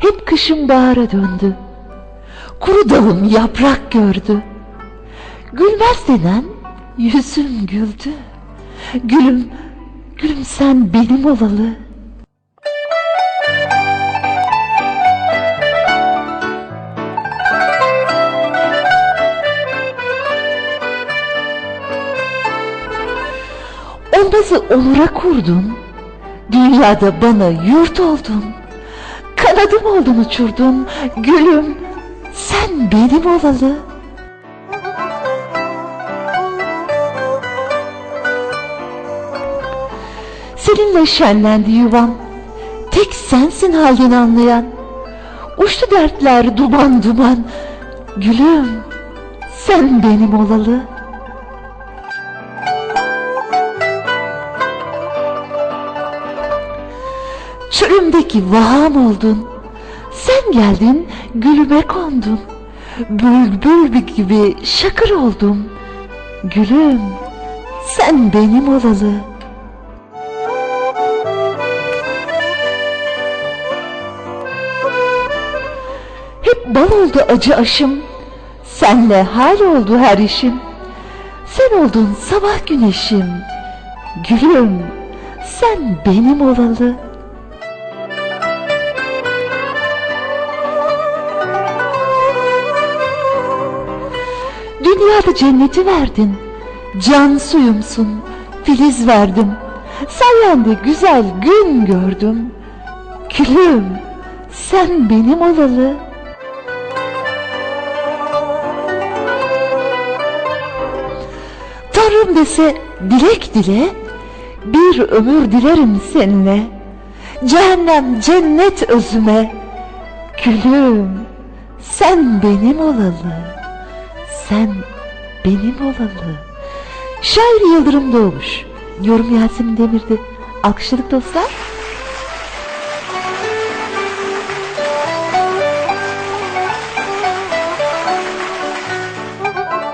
Hep kışım bahara döndü. Kuru dalım yaprak gördü. Gülmez denen yüzüm güldü. Gülüm, gülüm sen benim olalı. Olmazı onura kurdun. Dünyada bana yurt oldun. Kanadım oldun uçurdun. Gülüm sen benim olalı. Seninle şenlendi yuvam. Tek sensin halden anlayan. Uçtu dertler duman duman. Gülüm sen benim olalı. Çölümdeki vaham oldun. Sen geldin gülüme kondun. Bülbül gibi şakır oldum. Gülüm sen benim olalı. Hep bal oldu acı aşım. Senle hal oldu her işim. Sen oldun sabah güneşim. Gülüm sen benim olalı. Dünyada cenneti verdin. Can suyumsun, filiz verdim. Sayende güzel gün gördüm. Gülüm, sen benim olalı. Tanrım dese dilek dile, bir ömür dilerim seninle. Cehennem cennet özüme. Gülüm, sen benim olalı. Sen benim olalı. Şair Yıldırım Doğmuş. Yorum Yasemin Demir'di. Alkışladık dostlar.